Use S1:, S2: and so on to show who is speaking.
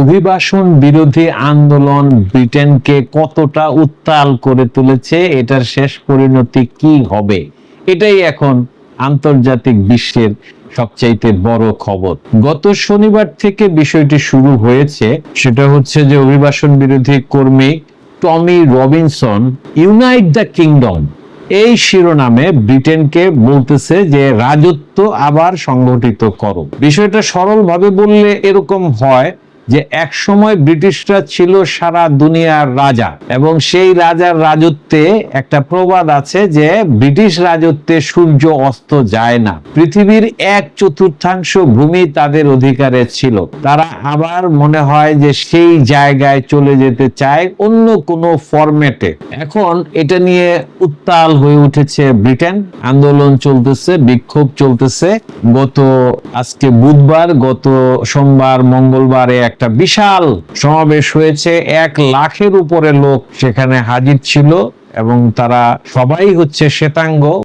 S1: অভিবাসন বিরোধী আন্দোলন ব্রিটেনকে কতটা উত্তাল করে তুলেছে, এটার শেষ পরিণতি কি হবে? এটাই এখন আন্তর্জাতিক বিশ্বের সবচাইতে বড় খবর। গত শনিবার থেকে বিষয়টি শুরু হয়েছে, সেটা হচ্ছে যে অভিবাসন বিরোধী কর্মী Tommy Robinson, unite the kingdom এই শিরোনামে ব্রিটেনকে বলতেছে যে রাজত্ব আবার সংগঠিত করো। বিষয়টা সরলভাবে বললে এরকম হয় যে এক সময় ব্রিটিশরা ছিল সারা দুনিয়ার রাজা, এবং সেই রাজার রাজত্বে একটা প্রবাদ আছে যে ব্রিটিশ রাজত্বে সূর্য অস্ত যায় না। পৃথিবীর এক চতুর্থাংশ ভূমি তাদের অধিকারে ছিল। তারা আবার মনে হয় যে সেই জায়গায় চলে যেতে চায় অন্য কোনো ফরম্যাটে এখন এটা নিয়ে উত্তাল হয়ে উঠেছে ব্রিটেন। আন্দোলন চলতেছে, বিক্ষোভ চলতেছে। গত আজকে বুধবার, গত সোমবার, মঙ্গলবারে একটা বিশাল সমাবেশ হয়েছে। এক লাখের উপরে লোক সেখানে হাজির ছিল এবং তারা সবাই হচ্ছে শ্বেতাঙ্গ।